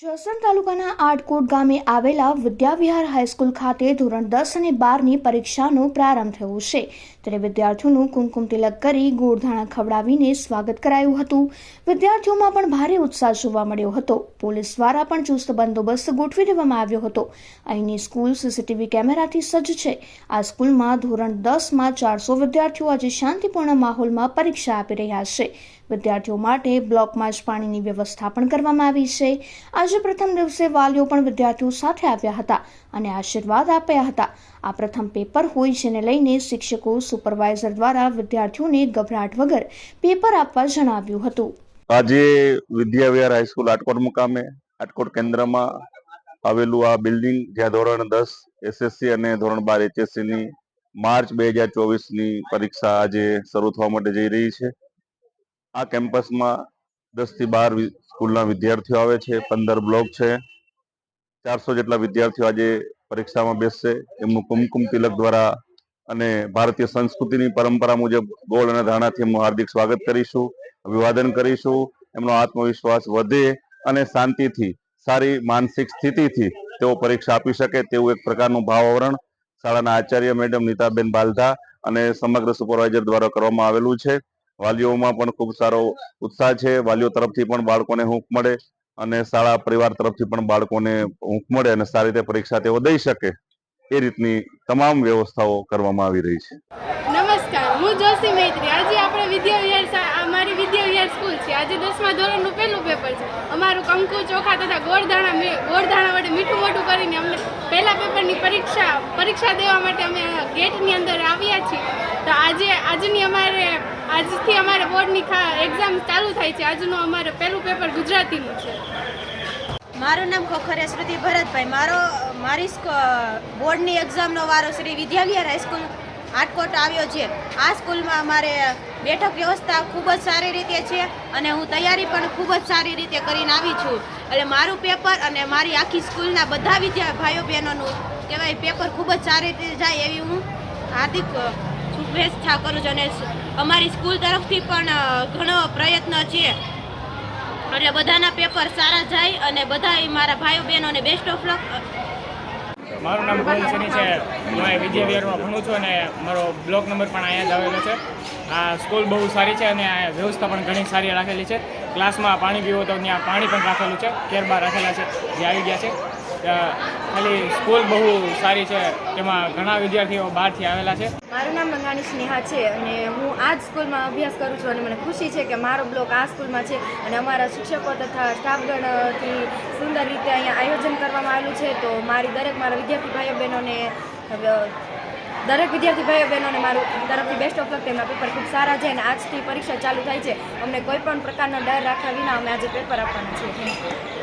જસણ તાલુકાના આટકોટ ગામે આવેલા વિદ્યાવિહાર હાઈસ્કૂલ ખાતે ધોરણ દસ અને બારની પરીક્ષાનો પ્રારંભ થયો છે. ત્યારે વિદ્યાર્થીઓનું કુમકુમ તિલક કરી ગોળધાણા ખવડાવીને સ્વાગત કરાયું હતું. વિદ્યાર્થીઓમાં પણ ભારે ઉત્સાહ જોવા મળ્યો હતો. પોલીસ દ્વારા પણ ચુસ્ત બંદોબસ્ત ગોઠવી દેવામાં આવ્યો હતો. અહીંની સ્કૂલ સીસીટીવી કેમેરાથી સજ્જ છે. આ સ્કૂલમાં ધોરણ દસમાં ચારસો વિદ્યાર્થીઓ આજે શાંતિપૂર્ણ માહોલમાં પરીક્ષા આપી રહ્યા છે. વિદ્યાર્થીઓ માટે બ્લોકમાં જ પાણીની વ્યવસ્થા પણ કરવામાં આવી છે. આજે પ્રથમ દિવસે વાલીઓ પણ વિદ્યાર્થીઓ સાથે આવ્યા હતા અને આશીર્વાદ આપ્યા હતા. આ પ્રથમ પેપર હોય જેને લઈને શિક્ષકો, સુપરવાઇઝર દ્વારા વિદ્યાર્થીઓને ગભરાટ વગર પેપર આપવા જણાવ્યું હતું. આજે વિદ્યાવિહાર હાઈસ્કૂલ આટકોટ મુકામે, આટકોટ કેન્દ્રમાં આવેલું આ બિલ્ડિંગ જ્યાં ધોરણ દસ એસએસસી અને ધોરણ બાર એચએસસી ની માર્ચ બે હજાર ચોવીસની પરીક્ષા આજે શરૂ થવા માટે જઈ રહી છે. આ કેમ્પસમાં દસથી બાર સ્કૂલના વિદ્યાર્થીઓ આવે છે, પંદર બ્લોક છે. ચારસો જેટલા વિદ્યાર્થીઓ આજે પરીક્ષામાં બેસશે. એમનું કુમકુમ તિલક દ્વારા અને ભારતીય સંસ્કૃતિની પરંપરા મુજબ ગોળ અને ધાણાથી એમનું હાર્દિક સ્વાગત કરીશું, અભિવાદન કરીશું. એમનો આત્મવિશ્વાસ વધે અને શાંતિથી, સારી માનસિક સ્થિતિથી તેઓ પરીક્ષા આપી શકે તેવું એક પ્રકારનું ભાવાવરણ શાળાના આચાર્ય મેડમ નીતાબેન બાલધા અને સમગ્ર સુપરવાઇઝર દ્વારા કરવામાં આવેલું છે. વાલીઓમાં પણ ખૂબ સારો ઉત્સાહ છે. વાલીઓ તરફથી પણ બાળકોને હૂંફ મળે અને શાળા પરિવાર તરફથી પણ બાળકોને હૂંફ મળે અને સારી રીતે પરીક્ષા તેઓ દઈ શકે એ રીતની તમામ વ્યવસ્થાઓ કરવામાં આવી રહી છે. નમસ્કાર, હું જોશી મૈત્રી. આજે આપણે વિદ્યા વિહાર અમારી વિદ્યાવિહાર સ્કૂલ છે. આજે દસમા ધોરણનું પહેલું પેપર કંકુ ચોખા તથા ગોળધાણા ગોળધાણા વડે મીઠું મોઢું કરીને અમને પહેલા પેપરની પરીક્ષા પરીક્ષા દેવા માટે અમે ગેટની અંદર આવ્યા છીએ. તો આજે, આજની અમારે, આજથી અમારે બોર્ડની એક્ઝામ ચાલુ થાય છે. આજનું અમારે પહેલું પેપર ગુજરાતીનું છે. મારું નામ ખોખરિયા શ્રુતિ ભરતભાઈ. મારો, મારી બોર્ડની એક્ઝામનો વારો શ્રી વિદ્યાવિહાર હાઈસ્કૂલ આટકોટ આવ્યો છે. આ સ્કૂલમાં અમારે બેઠક વ્યવસ્થા ખૂબ જ સારી રીતે છે અને હું તૈયારી પણ ખૂબ જ સારી રીતે કરીને આવી છું. એટલે મારું પેપર અને મારી આખી સ્કૂલના બધા વિદ્યા ભાઈઓ બહેનોનું કહેવાય પેપર ખૂબ જ સારી રીતે જાય એવી હું હાર્દિક શુભેચ્છા કરું છું અને અમારી સ્કૂલ તરફથી પણ ઘણો પ્રયત્ન છે. એટલે બધાના પેપર સારા જાય અને બધા મારા ભાઈઓ બહેનોને બેસ્ટ ઓફ લક મારું નામ ગોવિંદ સની છે. હું અહીં વિહારમાં ભણું છું અને મારો બ્લોક નંબર પણ અહીંયા જ આવેલો છે. આ સ્કૂલ બહુ સારી છે અને આ વ્યવસ્થા પણ ઘણી સારી રાખેલી છે. ક્લાસમાં પાણી પીવો તો ત્યાં પાણી પણ રાખેલું છે. કેરબાર રાખેલા છે. જે આવી ગયા છે. ખાલી સ્કૂલ બહુ સારી છે, તેમાં ઘણા વિદ્યાર્થીઓ બહારથી આવેલા છે. મારું નામ મંગાણી સ્નેહા છે અને હું આ જ સ્કૂલમાં અભ્યાસ કરું છું અને મને ખુશી છે કે મારો બ્લોક આ સ્કૂલમાં છે અને અમારા શિક્ષકો તથા સ્ટાફગણથી સુંદર રીતે અહીંયા આયોજન કરવામાં આવેલું છે. તો મારી દરેક મારા વિદ્યાર્થી ભાઈઓ બહેનોને દરેક વિદ્યાર્થી ભાઈઓ બહેનોને મારું તરફથી બેસ્ટ ઓફ લક તેમના પેપર ખૂબ સારા છે અને આજથી પરીક્ષા ચાલુ થાય છે. અમને કોઈ પણ પ્રકારનો ડર રાખ્યા વિના અમે આજે પેપર આપવાના છીએ.